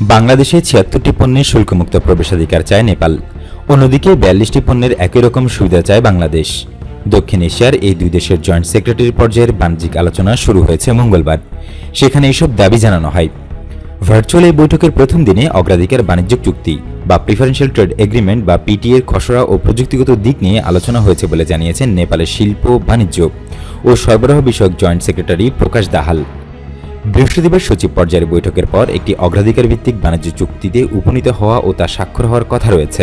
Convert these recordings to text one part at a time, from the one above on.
বাংলাদেশে ছিয়াত্তরটি পণ্যের শুল্কমুক্ত প্রবেশাধিকার চায় নেপাল। অন্যদিকে বিয়াল্লিশটি পণ্যের একই রকম সুবিধা চায় বাংলাদেশ। দক্ষিণ এশিয়ার এই দুই দেশের জয়েন্ট সেক্রেটারি পর্যায়ের বাণিজ্যিক আলোচনা শুরু হয়েছে মঙ্গলবার। সেখানে এসব দাবি জানানো হয়। ভার্চুয়াল এই বৈঠকের প্রথম দিনে অগ্রাধিকার বাণিজ্যিক চুক্তি বা প্রিফারেন্সিয়াল ট্রেড এগ্রিমেন্ট বা পিটি এর খসড়া ও প্রযুক্তিগত দিক নিয়ে আলোচনা হয়েছে বলে জানিয়েছেন নেপালের শিল্প বাণিজ্য ও সরবরাহ বিষয়ক জয়েন্ট সেক্রেটারি প্রকাশ দাহাল। বৃহস্পতিবার সচিব পর্যায়ের বৈঠকের পর একটি অগ্রাধিকার ভিত্তিক বাণিজ্য চুক্তিতে উপনীত হওয়া ও তা স্বাক্ষর হওয়ার কথা রয়েছে।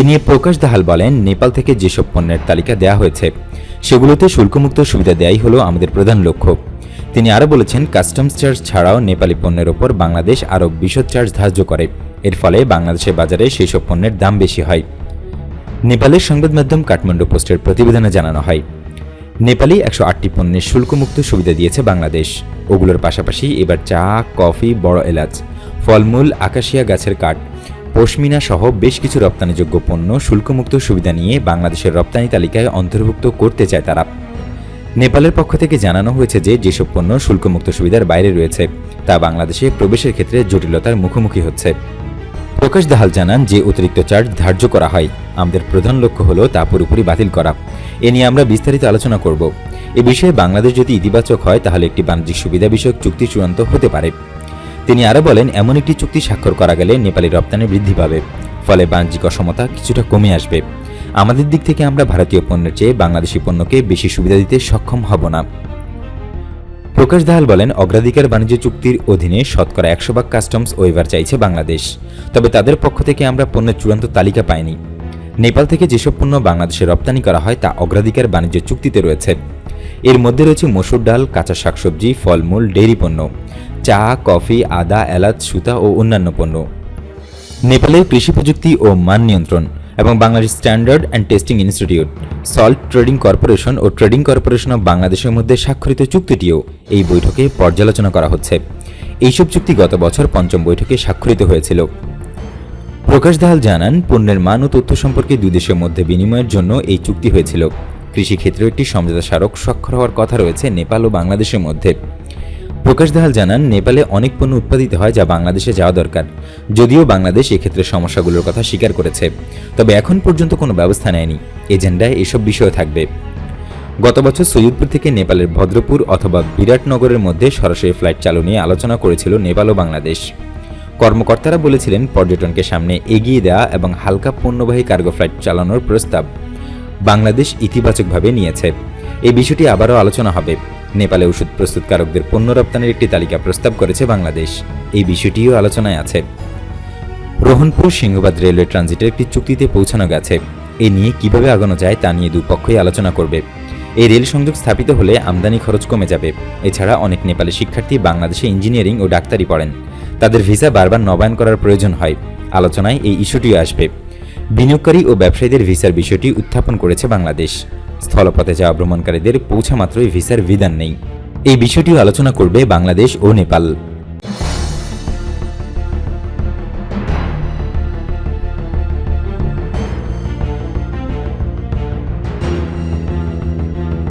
এ নিয়ে প্রকাশ দাহাল বলেন, নেপাল থেকে যেসব পণ্যের তালিকা দেওয়া হয়েছে, সেগুলোতে শুল্কমুক্ত সুবিধা দেয়াই হলো আমাদের প্রধান লক্ষ্য। তিনি আরও বলেছেন, কাস্টমস চার্জ ছাড়াও নেপালি পণ্যের ওপর বাংলাদেশ আরও বিশদ চার্জ ধার্য করে। এর ফলে বাংলাদেশের বাজারে সেই সব পণ্যের দাম বেশি হয়। নেপালের সংবাদ মাধ্যম কাঠমান্ডু পোস্টের প্রতিবেদনে জানানো হয়, নেপালি একশো আটটি পণ্যের শুল্কমুক্ত সুবিধা দিয়েছে বাংলাদেশ। ওগুলোর পাশাপাশি এবার চা, কফি, বড় এলাচ, ফলমূল, আকাশিয়া গাছের কাঠ, পশমিনা সহ বেশ কিছু রপ্তানিযোগ্য পণ্য শুল্কমুক্ত সুবিধা নিয়ে বাংলাদেশের রপ্তানি তালিকায় অন্তর্ভুক্ত করতে চায় তারা। নেপালের পক্ষ থেকে জানানো হয়েছে যে, যেসব পণ্য শুল্কমুক্ত সুবিধার বাইরে রয়েছে, তা বাংলাদেশে প্রবেশের ক্ষেত্রে জটিলতার মুখোমুখি হচ্ছে। প্রকাশ দাহাল জানান যে অতিরিক্ত চার্জ ধার্য করা হয়। আমাদের প্রধান লক্ষ্য হলো তা পুরোপুরি বাতিল করা। এ নিয়ে আমরা বিস্তারিত আলোচনা করব। এ বিষয়ে বাংলাদেশ যদি ইতিবাচক হয়, তাহলে একটি বাণিজ্যিক সুবিধা বিষয়ক চুক্তি চূড়ান্ত হতে পারে। তিনি আরও বলেন, এমন একটি চুক্তি স্বাক্ষর করা গেলে নেপালি রপ্তানি বৃদ্ধি পাবে, ফলে বাণিজ্যিক অসমতা কিছুটা কমে আসবে। আমাদের দিক থেকে আমরা ভারতীয় পণ্যের চেয়ে বাংলাদেশি পণ্যকে বেশি সুবিধা দিতে সক্ষম হব না। প্রকাশ দাহাল বলেন, অগ্রাধিকার বাণিজ্য চুক্তির অধীনে শতকরা একশো ভাগ কাস্টমস ওয়েভার চাইছে বাংলাদেশ। তবে তাদের পক্ষ থেকে আমরা পণ্যের চূড়ান্ত তালিকা পাইনি। নেপাল থেকে যেসব পণ্য বাংলাদেশে রপ্তানি করা হয়, তা অগ্রাধিকার বাণিজ্য চুক্তিতে রয়েছে। এর মধ্যে রয়েছে মসুর ডাল, কাঁচা শাকসবজি, ফলমূল, ডেইরি পণ্য, চা, কফি, আদা, এলাচ, সুতা ও অন্যান্য পণ্য। নেপালের কৃষি প্রযুক্তি ও মান নিয়ন্ত্রণ। এবং Bangladesh standard and testing institute, salt trading corporation O trading corporation of বাংলাদেশের মধ্যে স্বাক্ষরিত চুক্তিটিও এই বৈঠকে পর্যালোচনা করা হচ্ছে। এইসব চুক্তি গত বছর পঞ্চম বৈঠকে স্বাক্ষরিত হয়েছিল। প্রকাশ দাহাল জানান, পণ্যের মান ও তথ্য সম্পর্কে দুই দেশের মধ্যে বিনিময়ের জন্য এই চুক্তি হয়েছিল। কৃষিক্ষেত্রে একটি সমঝোতা স্মারক স্বাক্ষর হওয়ার কথা রয়েছে নেপাল ও বাংলাদেশের মধ্যে। প্রকাশ দাহাল জানান, নেপালে অনেক পণ্য উৎপাদিত হয় যা বাংলাদেশে যাওয়া দরকার। যদিও বাংলাদেশ এক্ষেত্রে সমস্যাগুলোর কথা স্বীকার করেছে। তবে এখন পর্যন্ত কোনো ব্যবস্থা নেয়নি। এজেন্ডায় এসব বিষয় থাকবে। গত বছর সৈয়দপুর থেকে নেপালের ভদ্রপুর অথবা বিরাটনগরের মধ্যে সরাসরি ফ্লাইট চালু নিয়ে আলোচনা করেছিল নেপাল ও বাংলাদেশ। কর্মকর্তারা বলেছিলেন, পর্যটনকে সামনে এগিয়ে দেওয়া এবং হালকা পণ্যবাহী কার্গো ফ্লাইট চালানোর প্রস্তাব বাংলাদেশ ইতিবাচকভাবে নিয়েছে। এই বিষয়টি আবারও আলোচনা হবে। নেপালে ওষুধ প্রস্তুতকারকদের পণ্য রপ্তানির একটি তালিকা প্রস্তাব করেছে বাংলাদেশ। এই বিষয়টিও আলোচনায় আছে। রোহনপুর সিংহবাদ রেলওয়ে ট্রানজিটের একটি চুক্তিতে পৌঁছানো গেছে। এ নিয়ে কীভাবে আগানো যায় তা নিয়ে দুপক্ষই আলোচনা করবে। এই রেল সংযোগ স্থাপিত হলে আমদানি খরচ কমে যাবে। এছাড়া অনেক নেপালি শিক্ষার্থী বাংলাদেশে ইঞ্জিনিয়ারিং ও ডাক্তারি পড়েন। তাদের ভিসা বারবার নবায়ন করার প্রয়োজন হয়। আলোচনায় এই ইস্যুটিও আসবে। বিনিয়োগকারী ও ব্যবসায়ীদের ভিসার বিষয়টি উত্থাপন করেছে বাংলাদেশ। স্থলপথে যাওয়া ভ্রমণকারীদের পৌঁছা মাত্রই ভিসার বিধান নেই। এই বিষয়টিও আলোচনা করবে বাংলাদেশ ও নেপাল।